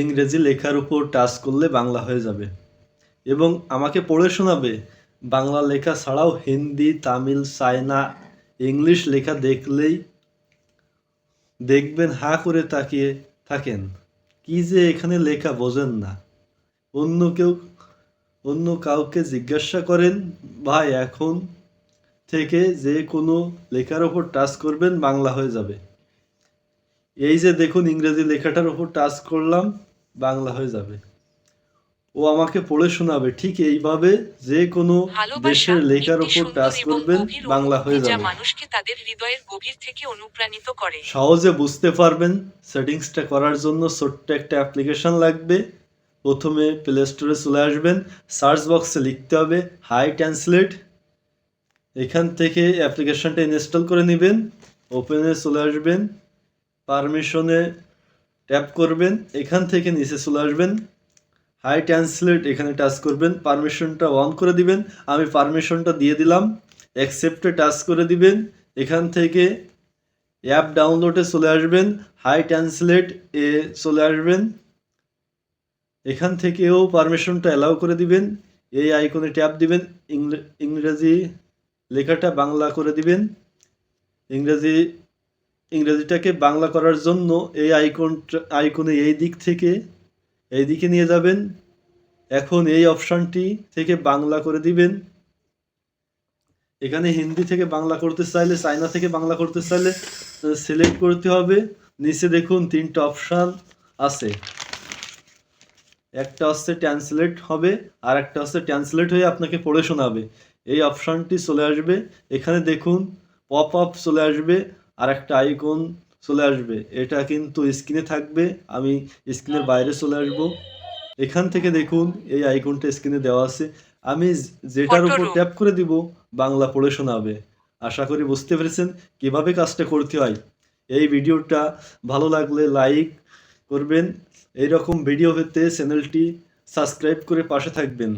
ইংরেজি লেখার উপর টাচ করলে বাংলা হয়ে যাবে। এবং আমাকে পড়ে শোনাবে, বাংলা লেখা ছাড়াও হিন্দি, তামিল, চায়না, ইংলিশ লেখা দেখলেই দেখবেন হা করে তাকিয়ে থাকেন। কি যে এখানে লেখা বোঝেন না। অন্য কেউ, অন্য কাউকে জিজ্ঞাসা করেন, ভাই, এখন থেকে যে কোনো লেখার ওপর টাচ করবেন, বাংলা হয়ে যাবে। এই যে দেখুন ইংরেজি লেখাটার ওপর টাচ করলাম বাংলা হয়ে যাবে। ও আমাকে পড়ে শোনাবে ঠিক এইভাবে যে কোনো দেশের লেখার ওপর টাচ করবেন বাংলা হয়ে যাবে। মানুষকে তাদের হৃদয়ের গভীর থেকে অনুপ্রাণিত করে। সহজে বুঝতে পারবেন সেটিংসটা করার জন্য ছোট্ট একটা অ্যাপ্লিকেশন লাগবে। প্রথমে প্লে স্টোরে চলে আসবেন সার্চ বক্সে লিখতে হবে হাই ট্রান্সলেট এখান থেকে অ্যাপ্লিকেশনটা ইনস্টল করে নেবেন ওপেনে চলে আসবেন। পারমিশনে ট্যাপ করবেন, এখান থেকে নিচে চলে আসবেন হাই ট্রান্সলেট এখানে টাচ করবেন, পারমিশনটা অন করে দিবেন, আমি পারমিশনটা দিয়ে দিলাম অ্যাকসেপ্টে টাচ করে দিবেন, এখান থেকে অ্যাপ ডাউনলোডে চলে আসবেন হাই ট্রান্সলেট এ চলে আসবেন, এখান থেকেও পারমিশনটা অ্যালাউ করে দিবেন, এই আইকনে ট্যাপ দিবেন, ইংরে- ইংরেজি লেখাটা বাংলা করে দিবেন, ইংরেজি ইংরেজিটাকে বাংলা করার জন্য এই আইকন আইকনে এই দিক থেকে এই দিকে নিয়ে যাবেন। এখন এই অপশানটি থেকে বাংলা করে দিবেন। এখানে হিন্দি থেকে বাংলা করতে চাইলে, চায়না থেকে বাংলা করতে চাইলে সিলেক্ট করতে হবে। নিচে দেখুন তিনটা অপশান আছে। একটা হচ্ছে ট্রান্সলেট হবে, আর একটা হচ্ছে ট্রান্সলেট হয়ে আপনাকে পড়ে শোনাবে। এই অপশানটি চলে আসবে। এখানে দেখুন পপ আপ চলে আসবে। আর একটা আইকন চলে আসবে। এটা কিন্তু স্ক্রিনে থাকবে। আমি স্ক্রিনের বাইরে চলে আসব। এখান থেকে দেখুন এই আইকনটা স্ক্রিনে দেওয়া আছে। আমি যেটার উপর ট্যাপ করে দিব বাংলা পড়ে শোনাবে। আশা করি বুঝতে পেরেছেন কীভাবে কাজটা করতে হয়। এই ভিডিওটা ভালো লাগলে লাইক করবেন। এইরকম ভিডিও পেতে চ্যানেলটি সাবস্ক্রাইব করে পাশে থাকবেন।